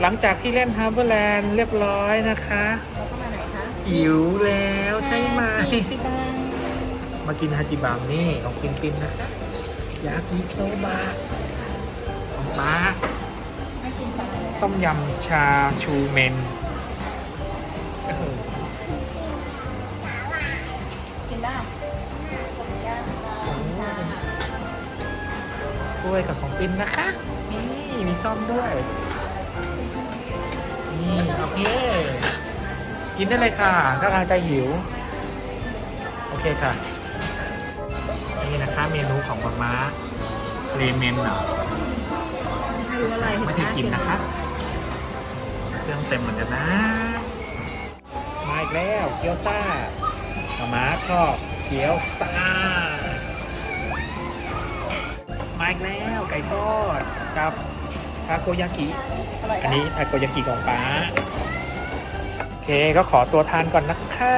หลังจากที่เล่นฮาร์เบอร์แลนด์เรียบร้อยนะคะเราก็มาไหนคะหิวแล้วใช่ไหมจิบังมากินฮาจิบังนี่ของปินปินนะคะยากิโซบะของป้าไม่กินสลัดต้มยำชาชูเมนเออกินได้ ถ้วยกับของปินนะคะ นี่มีซ่อมด้วย นี่โอเค กินได้เลยค่ะถ้าทางใจหิว โอเคค่ะ นี่นะคะเมนูของมาม่าเลเมนเหรอม่รู้อะไรไม่ได้กินนะคะ เครื่องเต็มเหมือนกันนะ มาอีกแล้วเกี๊ยวซ่ามาม่าชอบเกี๊ยวซ่า อีกแล้ว ไก่ทอดกับทาโกยากิอร่อยอันนี้ทาโกยากิของป้า โอเคก็ขอตัวทานก่อนนะคะ